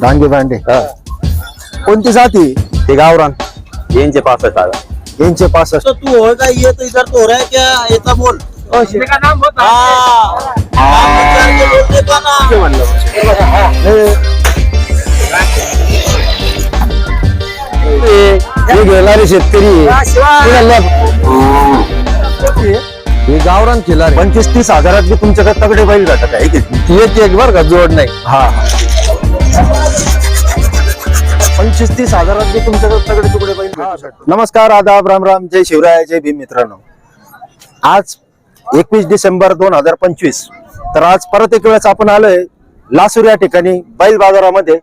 डांगे भांडे. कोणती जाती? ते गावरान. यांचे पाच आहेत दादा यांचे पासष्ट तो तू होगा ये तो इधर तो हो रहा है क्या ये तो बोल हाँ. नाम विचार के बोल देता ना. हे. घेणारे शेतकरी. हे गावरान केला पंचवीस तीस हजारात बी तुमच्याकडे तगडे बैल भेटत आहे की? एक एक बर का जोड नाही. हा. पंचवीस तीस हजारात बी तुमच्याकडे तगडे तुकडे बैल भेटू शकतात. नमस्कार आदाब राम राम. जय शिवराय जय भीम मित्रांनो. आज एकवीस डिसेंबर दोन हजार पंचवीस. तर आज परत एक वेळेस आपण आलोय लासूर या ठिकाणी बैल बाजारामध्ये.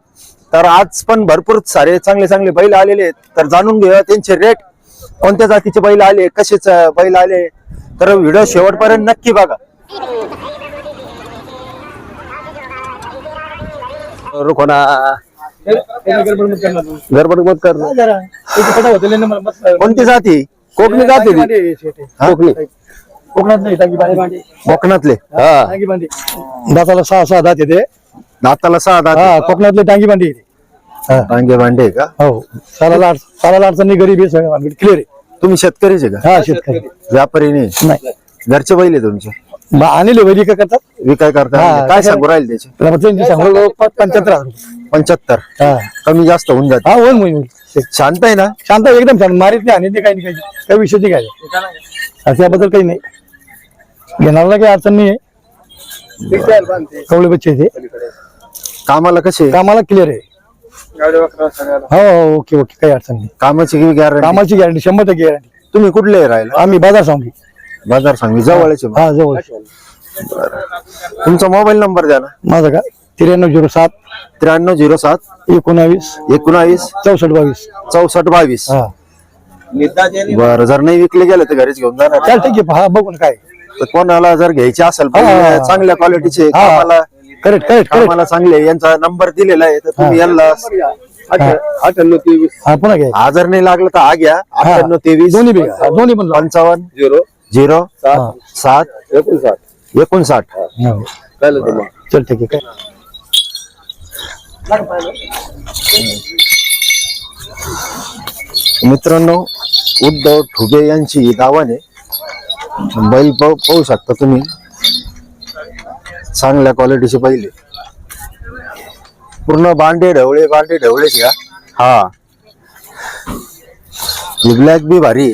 तर आज पण भरपूर सारे चांगले चांगले बैल आलेले आहेत. तर जाणून घेऊया त्यांचे रेट कोणत्या जातीचे बैल आले कसेच बैल आले तर व्हिडिओ शेवटपर्यंत नक्की बघा. मत कर. कोणती जाती? कोकणी जाती ती? हा? बांधे कोकणातले. हा. दाताला सहा सहा दात येते. दाताला सहा दात हा कोकणातले टाकी बांधे येते. डांगे भांडे का? हो. साला आठ साला अडचणी गरीब आहे सगळं क्लिअर आहे. तुम्ही शेतकरीचे का? हा शेतकरी. व्यापारी नाही? नाही. घरचे बैल आहे तुमचे? मग आणले वैरी काय करतात? विकाय करता हा, काय कसं- सांगू राहील त्याचे? त्याला मग त्यांची सांगू पंच्याहत्तर हजार रुपये. पंच्याहत्तर. हा. कमी जास्त होऊन जाते. हा होईल होईल होईल. शांत आहे ना? शांत आहे, एकदम शांत. मारित नाही आणि ते काही नाही काही काही विषय नाही काय त्याबद्दल काही नाही. घेणारला काही अडचण नाही आहे कवळे बच्चे ते कामाला कसे? कामाला क्लिअर आहे. हो हो ओके ओके काही अडचण नाही. कामाची गॅरंटी कामाची गॅरंटी शंभर टक्के गॅरंटी तुम्ही कुठले राहिला आम्ही बाजार सांगली. बाजार सांगली जवळचे. हा जवळ तुमचा मोबाईल नंबर द्या ना. माझा का? त्र्याण्णव झिरो सात त्र्याण्णव झिरो सात एकोणावीस एकोणावीस चौसष्ट बावीस. चौसष्ट बावीस. हा. बरं जर नाही विकले गेले तर घरीच घेऊन जाणार. चाल ठीक आहे हा बघून काय. तर कोणाला जर घ्यायचे असेल हा. चांगल्या क्वालिटीचे हा. कामाला करेक्ट करेक्ट करेक्ट कामाला चांगले यांचा नंबर दिलेला आहे तर तुम्ही यांना अठ्ठ्याण्णव तेवीस हा पुन्हा घ्या. हा जर नाही लागलं तर हा घ्या. अठ्ठ्याण्णव तेवीस दोन्ही बी घ्या. दोन्ही पण लावा. पंचावन्न. झिरो. झिरो. हा. सात. एकोणसाठ. एकोणसाठ. हो. चल ठीक आहे काय? मित्रांनो उद्धव ठुबे यांची दावाने बैल पाहू पाहू शकता तुम्ही. चांगल्या क्वालिटीचे आहे. पूर्ण बांडे ढवळे बांडे ढवळेच का हा. ब्लॅक बी भारी.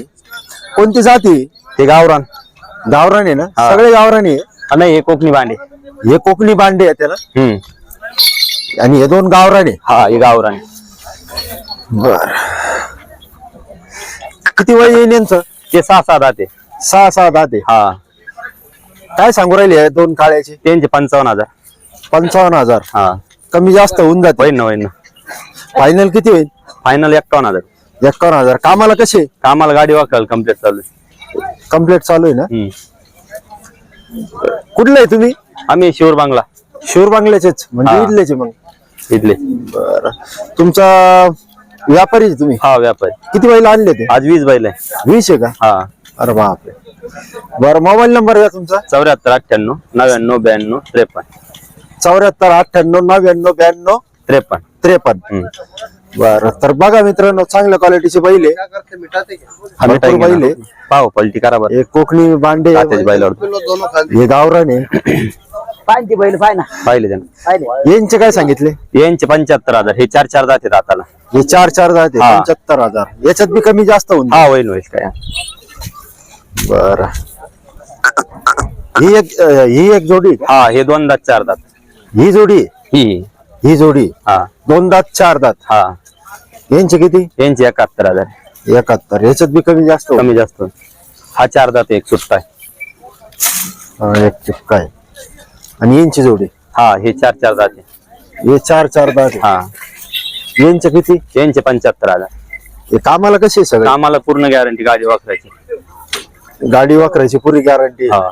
कोणती जाती? ते गावरान. गावरान आहे ना? हा. सगळे गावरानी आहे. हा, नाही हे कोकणी भांडे. हे कोकणी बांडे आहे त्याला. हम्म. आणि हे दोन गावराने हा हे गावरान बर. किती वय येईन यांचं? ते सहा सहा दाते सहा सहा दाते हा. काय सांगू राहिले दोन काळ्याचे त्यांचे पंचावन्न हजार. पंचावन्न हजार. हा. कमी जास्त होऊन जाते होईन ना होईन ना. फायनल किती होईल? फायनल एक्कावन्न हजार. एकावन्न हजार. कामाला कसे? कामाला गाडी वाकाल कंप्लीट चालू आहे. कंप्लीट चालू आहे ना? हम्म. कुठले आहे तुम्ही? आम्ही शिवर बांगला. शिवर बांगल्याचेच. म्हणजे हा. इथलेचे मग. इथले. बर. तुमचा व्यापारी आहे तुम्ही? हा व्यापारी. किती बैल आणले ते? आज वीस बैल आहे. वीस आहे का? हा. अरे बापरे. बरं मोबाईल नंबर द्या तुमचा. चौऱ्याहत्तर अठ्ठ्याण्णव नव्याण्णव ब्याण्णव त्रेपन्न. चौऱ्याहत्तर अठ्ठ्याण्णव नव्याण्णव ब्याण्णव त्रेपन्न. त्रेपन्न. बरं तर बघा मित्रांनो चांगल्या क्वालिटीचे बैल आहे. हा, भरपूर बैल ना. पाव पलटी करा बरं. हे कोकणी बांडे बैलावर. हे गावरान आहे. पाहिजे बैल पाय ना. पाहिले त्यानं. यांचे काय सांगितले? यांचे पंच्याहत्तर हजार. हे चार चार जाते दाताला हे चार चार जाते हा. पंच्याहत्तर हजार. याच्यात बी कमी जास्त होऊन हा होईल होईल काय. बर. ही एक अं, ही एक जोडी? हा हे दोन दात चार दात. ही जोडी? ही. ही जोडी? हा. दोन दात चार दात? हा. यांचे किती? यांचे एकाहत्तर हजार. एकाहत्तर. याच्यात बी कमी जास्त होईल. कमी जास्त. हा चार दात एक सुट्टा आहे. हा, एक चिपका आहे. आणि यांची जोडी? हा हे चार चार दाते हे चार चार दात आहे. हा. यांचे किती? यांचे पंच्याहत्तर हजार. हे कामाला कशी सगळे? आम्हाला पूर्ण गॅरंटी गाडी वापरायची. गाडी वाकरायची पुरी गॅरंटी हा.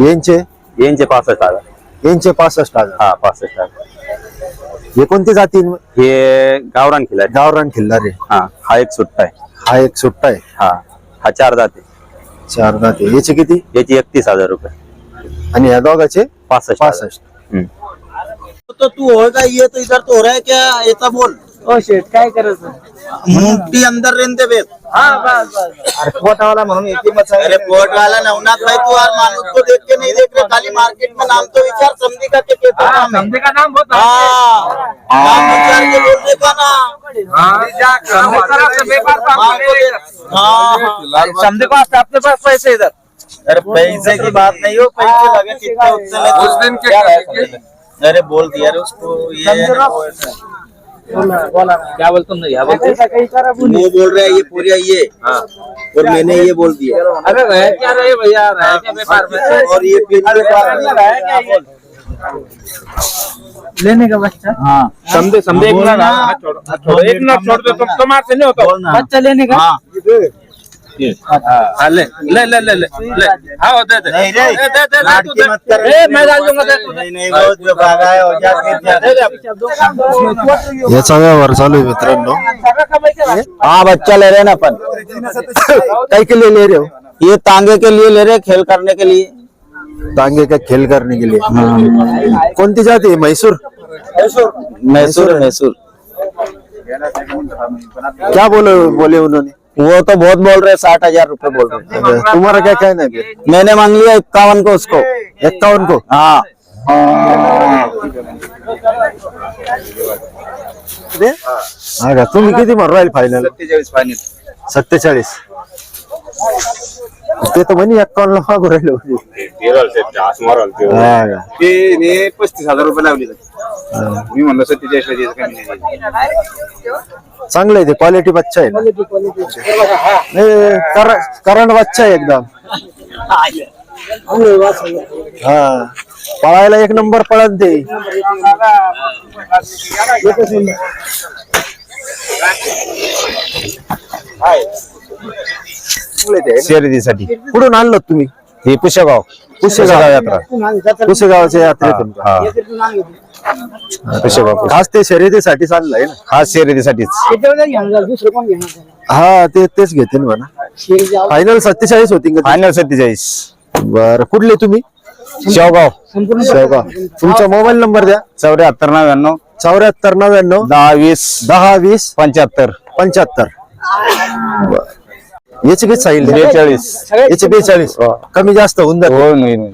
यांचे? यांचे पासष्ट हजार. यांचे पासष्ट हजार. हा पासष्ट हजार. हे कोणती जाती? हे गावरान खिलारी गावरान खिल्लारे. हा हा एक सुट्टा आहे. हा एक सुट्टा आहे. हा हा चार दाते चार दाते याचे किती? याची एकतीस हजार रुपये. आणि या दोघाचे? पासष्ट हजार. पासष्ट. हम्म. तो तू होएगा ये तो इधर तो हो रहा है क्या? ऐसा बोल. ओ शेट काय करायचं? मुंगटी अंदर रहते बेत हा बस बस अरे पोर्ट वाला नवनाथ भाई तू यार मानुस को देख के नहीं देख रहे खाली मार्केट में नाम तो विचार समझी का के कहते नाम है। समजे का नाम होता हाँ नाम विचार के बोलने का ना को हाँ हाँ। समझे पास अपने पास पैसे इधर? अरे पैसे की बात नहीं हो पैसे लगे कितने उतने उस दिन क्या अरे बोल दिया रे उसको ये है है। क्या बोलतो ना या बोलतो वो बोल रहा है ये पूरा ये। और मैंने ये बोल दिया। अरे रहे क्या रहे भैया? रहे क्या व्यापार में? और ये फिर रहे क्या ये? लेने का बच्चा? हाँ। समझे समझे एक मिनट छोड़ो। एक मिनट छोड़ दो तुम तुम्हारे से नहीं होता। बच्चा लेने का? हाँ हाँ, ले ले ले ले ले ले हाँ दे दे नहीं रे दे दे दे दे तू लाडकी दे मत कर ए, मैं डाल दूँगा दे नहीं नहीं बहुत जो भागा है हो जा चालू आहे मित्रांनो हाँ बच्चा ले रहे हैं ना अपन काय के लिए ले रहे हो ये तांगे के लिए ले रहे खेल करने के लिए तांगे का खेल करने के लिए कौन सी जाती है मैसूर मैसूर मैसूर क्या बोले बोले उन्होंने वो तो बहुत बोल रहे साठ हज़ार रूपए बोल रहे अच्छा, तुम्हारा क्या कहना है मैंने मांग लिया इक्यावन को उसको। इक्यावन को? हाँ। तुम का मर किती फाइनल? राहील फायनल सत्तेचाळीस ते तर म्हणे एक्कावन्न ला मागू राहिले होते. हा का? ते पस्तीस हजार रुपये लावले मी म्हणलं सत्तेचाळीस ला द्यायचं नाही. चांगलं आहे ते क्वालिटी बच्चा आहे ना. नाही, कर- करंट बच्चा आहे एकदम. हा. पळायला एक नंबर पळत ते. शर्यतीसाठी. कुठून आणलं तुम्ही? हे पुष्यगाव पुसेगाव यात्रा. पुसेगावच्या यात्रेतून? हा. खास ते शर्यतीसाठी चाललंय ना? खास शर्यतीसाठीच. हा ते तेच घेते ना म्हणा फायनल सत्तेचाळीस होती का फायनल सत्तेचाळीस. बर कुठले तुम्ही? शेवगाव. शेवगाव. तुमचा मोबाईल नंबर द्या. चौऱ्याहत्तर नव्याण्णव. चौऱ्याहत्तर नव्याण्णव. दहा वीस. दहा वीस. पंच्याहत्तर. पंच्याहत्तर. याचे किती सांगितले बेचाळीस. याचे बेचाळीस. कमी जास्त होऊन जात. हो नाही नाही.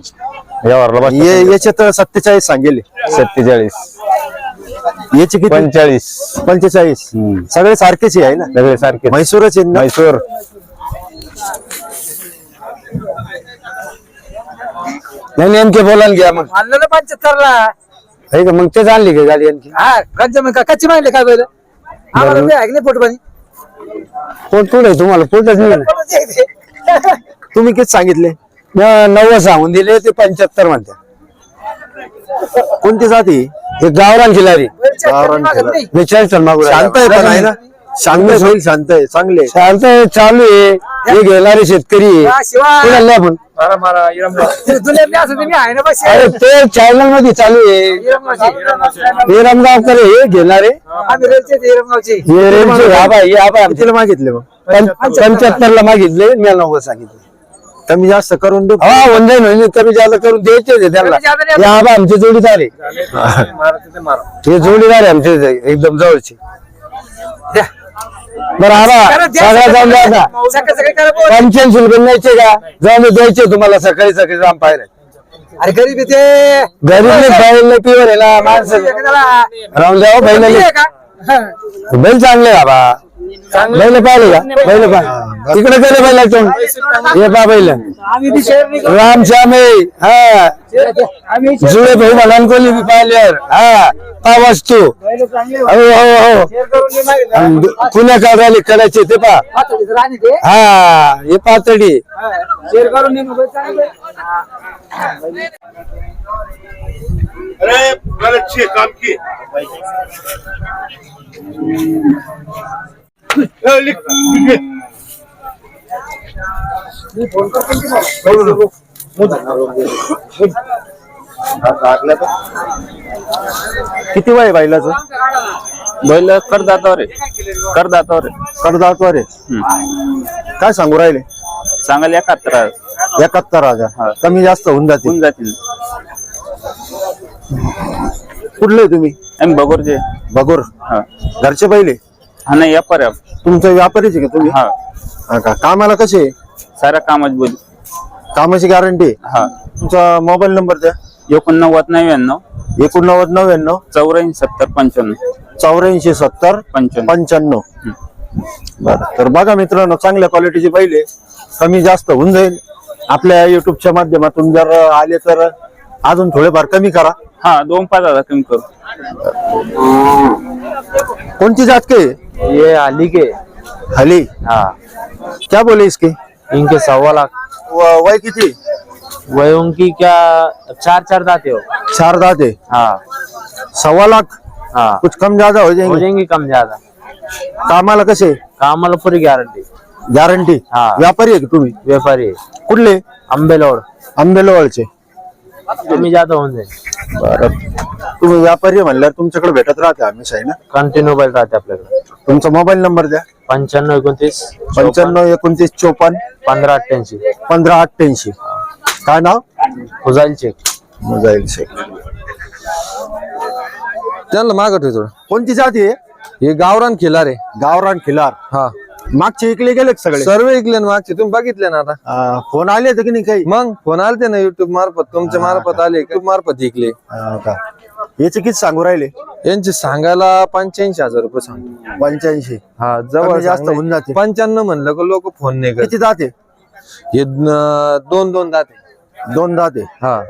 व्यवहारला बस याचे तर सत्तेचाळीस सांगेले. सत्तेचाळीस. याचे किती? पंचेचाळीस. पंचेचाळीस. हम्म. सगळे सारखेच आहे ना? सगळे सारखे म्हैसूरच आहे ना? म्हैसूर. नाही नेमके बोला ना घ्या मग. आणलं ना पंच्याहत्तर ला आहे का मग तेच आणली का गाडी आणखी? हा कच्चे मग कच्चे मागले काय पहिलं आम्हाला ते ऐकले पोट कोण पुढे तुम्हाला? पुढेच नाही. तुम्ही किती सांगितले? नव्वद सांगून दिले ते पंच्याहत्तर म्हणते. कोणती जाती? हे गावरान खिलारी गावरान. बेचाळीस टन मागू शांत आहे पण आहे ना? शांत होईल शांत आहे चांगले. शांत आहे, चालू आहे. हे घेणारे शेतकरी. शिवाय. आपण? दुनियातले असं तुम्ही आहे ना बस. अरे ते चॅनलमध्ये चालू आहे. हे रमगावकर आहे, हे घेणारे. आम्ही रेलचे ते हिरमगावचे हे रेंजचे हे आमचे. कितीला मागितले मग? पंच्याहत्तर ला मागितले मी नव्वद सांगितले. कमी जास्त करून देऊ. हा वंदे म्हणजे कमी जास्त करून द्यायचे ते त्यांना कमी जास्त नाही. हे हा बाई आमचे जोडीदार आहे. हे जोडीदार आहे आमचे ते, एकदम जवळचे. बरं बा सगळ्या जाऊन द्या आता. सकाळी सकाळी करा बोल. पंच्याऐंशी रुपये न्यायचे का? जाऊन द्यायचे तुम्हाला सकाळी सकाळी जाऊन पाहिजे अरे गरीब येते गरीब बैल पिवर आहे ना माणसं. राहून द्या हो, बैल बैल चांगले बाबा. बैल पाहिले का? बैल पा तिकडे गेले बैल तोंड हे पा बैल. राम श्याम हा. जुळे भाऊ म्हणाल कोणी पाहिल्यावर हा. पा वस्तू. हो हो हो. शेअर करून नाही पुण्या काढायला करायचे ते पा. हा. हे पातळी. शेअर करून अरे बहुत अच्छी काम की। ए, लिख, लिख। किती वय बैलाचं? बैल करदातावर आहे. करदातावर आहे. कडदातवर आहे. काय सांगू राहिले? सांगायला एकाहत्तर हजार. एकाहत्तर हजार. कमी जास्त होऊन जातील. होऊन जातील. कुठले तुम्ही? आम्ही बघूरचे बघूर हा. घरचे पहिले? हा नाही व्यापार आहे. तुमचं व्यापारीचे का तुम्ही? हा. हा का? कामाला कसे साऱ्या कामात बोल. कामाची गॅरंटी हा. तुमचा मोबाईल नंबर द्या. एकोणनव्वद नव्याण्णव एकोणनव्वद नव्याण्णव चौऱ्याऐंशी सत्तर पंच्याण्णव. चौऱ्याऐंशी सत्तर पंच्याण्णव. पंच्याण्णव. बरं तर बघा मित्रांनो चांगल्या क्वालिटीचे पहिले कमी जास्त होऊन जाईल. आपल्या युट्यूबच्या माध्यमातून जर आले तर अजून थोडेफार कमी करा. हा दोन पाच हज़ार कमी करू. कोणती जात के? ये अली के. हली? हाँ. क्या बोले इसके? इनके सवा लाख. व- वय किती? वह उनकी क्या चार चार दाते हो. चार दाते? हाँ. सवा लाख? हाँ. कुछ कम ज़्यादा हो जाएँगे? हो जाएँगे जाएँगे कम ज़्यादा. कामाला कसे? कामाला पूरी गॅरंटी गॅरंटी हाँ. व्यापारी आहे का तुम्ही? व्यापारी कुठले? आंबेलोड. आंबेलवाळचे कमी जादा होऊन जाईल. बरं. तुम्ही व्यापारी आहे म्हणल्यावर तुमच्याकडे भेटत राहते हमेशा आहे ना? कंटिन्यू बैल राहते आपल्याकडे. तुमचा मोबाईल नंबर द्या. पंच्याण्णव एकोणतीस पंच्याण्णव एकोणतीस चोपन्न. पंधरा अठ्ठ्याऐंशी. पंधरा अठ्ठ्याऐंशी. काय नाव? फुजाईल चेक मुजाईल शेख. त्यांना मागत होतो कोणती जाती आहे? हे गावरान खिलार आहे. गावरान खिलार. हा. मागचे इकले गेले सगळे. सर्व ऐकले ना मागचे. तुम्ही बघितले ना आता? अं, फोन आले होते की नाही काही? मग? फोन आलते ना युट्यूब मार्फत? तुमच्या मार्फत आले युट्यूब मार्फत ऐकले अं, का? याचे किती सांगू राहिले? यांचे सांगायला पंच्याऐंशी हजार रुपये सांगतो. पंच्याऐंशी? हा कमी जवळ जास्त होऊन जाते. पंच्याण्णव म्हणलं का लोक फोन नाही करत. किती जाते? हे न- दोन दोन दाते दोन जाते? हा.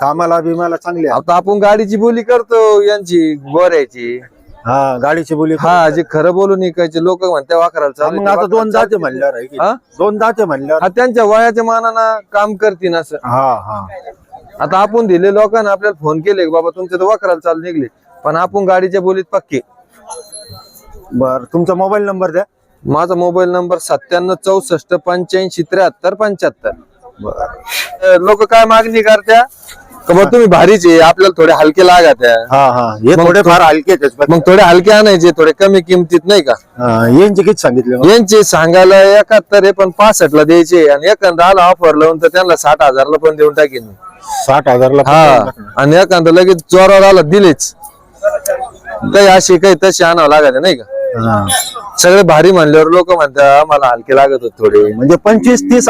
कामाला बिमाला चांगले आहे. आता आपण गाडीची बोली करतो यांची गोऱ्याची. हा गाडीची बोली हा जे खरं बोलून ऐकायचे लोक म्हणते वाकराला चालू मग आता दोन जाते म्हणल्यावर आहे की? हा? दोन जाते म्हणल्यावर. हा त्यांच्या वयाच्या मानानं काम करतील असं. हा हा. आता आपण दिले लोकांना आपल्याला फोन केले की बाबा तुमच्या तर वाकराला चालू निघले. पण आपण गाडीच्या बोलीत पक्के. बर तुमचा मोबाईल नंबर द्या. माझा मोबाईल नंबर सत्त्याण्णव चौसष्ट पंच्याऐंशी त्र्याहत्तर पंच्याहत्तर. लोक काय मागणी करत्या? का बा तुम्ही भारीचे आपल्याला थोडे हलके लागत आहे. हा हा हे मग थोडे फार हलके आहेत त्याच्यात. मग थोडे हलके आणायचे थोडे कमी किमतीत नाही का हा, यांचे किती सांगितले मग? यांचे सांगायला एकाहत्तर आहे पण पासष्ट ला द्यायचे आणि एखादा आला ऑफर लावून तर त्यांना साठ हजारला पण देऊन टाकेन मी. साठ हजारला हा आणि एखादा लगेच जोरावर आला दिलेच काही अशी काही तशी आणावं लागत नाही का हा. सगळे भारी म्हणल्यावर लोक म्हणतात आम्हाला हलके लागत होते थोडे म्हणजे पंचवीस तीस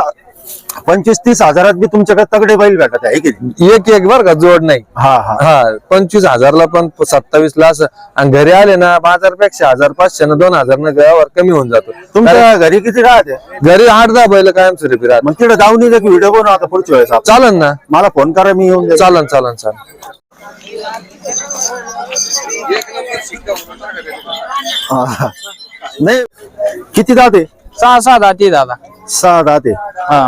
पंचवीस तीस हजारात बी तुमच्याकडे तगडे बैल भेटत आहे की नाही? एक एक बर का जोड नाही. हा हा. हा पंचवीस हजारला पण सत्तावीस ला असं आणि घरी आले ना बाजारपेक्षा हजार पाचशे ना दोन हजार ना गळ्यावर कमी होऊन जातो. तुमच्या घरी किती राहते घरी आठ दहा बैल कायम स्वरूपी राहत मग तिकडे जाऊन एक व्हिडिओ बनव आता पुढच्या वेळेस आपण. चालन ना. मला फोन करा मी येऊन जाईल चालन चालन चालन. हा. नाही किती दाते सहा सहा दाती दादा. सहा दाते हा.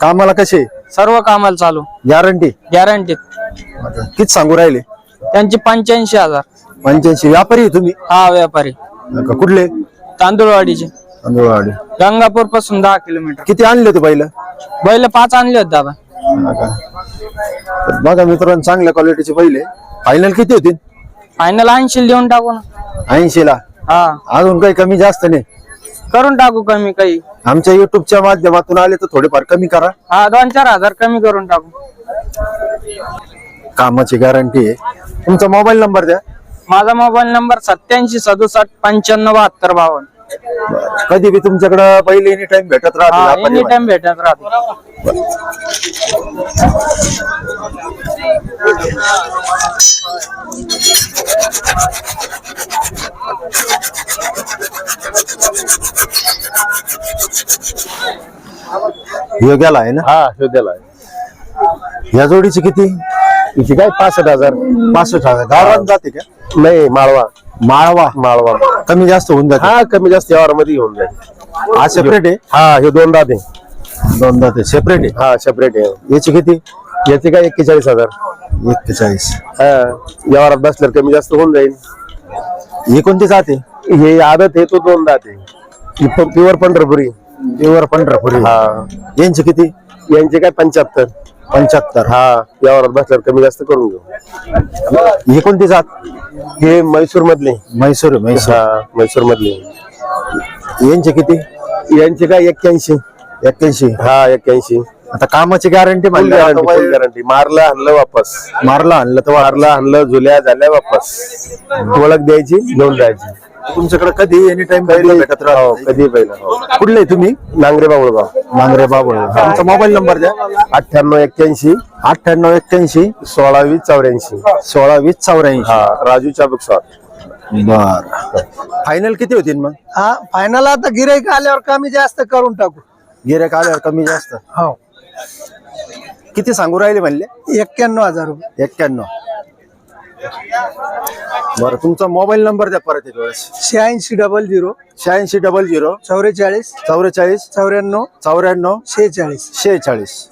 कामाला कसे? सर्व कामाला चालू. गॅरंटी गॅरंटी किती सांगू राहिले? त्यांची पंच्याऐंशी हजार. पंच्याऐंशी. व्यापारी आहे तुम्ही? हा व्यापारी. का? कुठले? तांदूळवाडीचे. तांदूळवाडी. गंगापूरपासून दहा किलोमीटर. किती आणले होते पहिलं बैल पाच आणले होते दादा. बघा मित्रांनो चांगल्या क्वालिटीचे पहिले फायनल किती होतील? फायनल ऐंशी देऊन टाकू ना. ऐंशी ला हा. अजून काही कमी जास्त नाही. करून टाकू कमी काही. आमच्या युट्यूबच्या माध्यमातून आले तर थोडेफार कमी करा. हा दोन चार हजार कमी करून टाकू. कामाची गॅरंटी आहे. तुमचा मोबाईल नंबर द्या. माझा मोबाईल नंबर सत्याऐंशी सदुसष्ट पंच्याण्णव बहात्तर बावन्न. कधी बी तुमच्याकडे पहिले एनी टाइम भेटत राहते एनी टाइम भेटत राहते ह्यो गेला आहे ना? हा शोधायला या जोडीची किती? तिची काय? पासष्ट हजार. पासष्ट हजार. गावात जाते का? नाही माळवा. माळवा. माळवा. कमी जास्त होऊन जाते. हा कमी जास्त यावर मध्ये घेऊन जाईल हा सेपरेट आहे? हा हे दोन दाते दोन दाते सेपरेट आहे? हा सेपरेट आहे. याची किती? याचे काय? एक्केचाळीस हजार. एक्केचाळीस. हा यावरात बसल्यावर कमी जास्त होऊन जाईल. ही कोणती जाते हे आदत आहे तो दोन दाते प्युअर पंढरपुरी. प्युअर पंढरपुरी. हा. यांची किती? यांचे काय? पंच्याहत्तर. पंच्याहत्तर. हा यावरात बसल्यावर कमी जास्त करून घेऊ. ही कोणती जात? हे म्हैसूर मधले. म्हैसूर आहे, म्हैसूर हा म्हैसूर मधले. यांचे किती? यांचे काय एक्क्याऐंशी. एक्क्याऐंशी. हा एक्क्याऐंशी. आता कामाची गॅरंटी गॅरंटी गॅरंटी मारलं आणलं वापस. मारला आणलं तर मारलं आणलं झुल्या झाल्या वापस. ओळख द्यायची? घेऊन जायची. तुमच्याकडे कधी एनी टाइम भेटत हो राहतो कधी पहिला हो कुठले तुम्ही? नांगरे बाबुळगाव. नांगरे बाबळ तुमचा मोबाईल नंबर द्या. अठ्ठ्याण्णव एक्क्याऐंशी. अठ्ठ्याण्णव एक्क्याऐंशी. सोळा वीस चौऱ्याऐंशी. सोळा वीस चौऱ्याऐंशी. हा राजूच्या बुकशॉप बर. फायनल किती होतील मग? हा फायनल आता गिराईक आल्यावर कमी जास्त करून टाकू. गिरेक आल्यावर कमी जास्त? हो. किती सांगू राहिले म्हणले? एक्क्याण्णव हजार रुपये. एक्क्याण्णव. बरं तुमचा मोबाईल नंबर द्या परत एक वेळेस. शहाऐंशी डबल झिरो शहाऐंशी डबल झिरो चौवेचाळीस चौवेचाळीस चौऱ्याण्णव चौऱ्याण्णव शेहेचाळीस. शेहेचाळीस.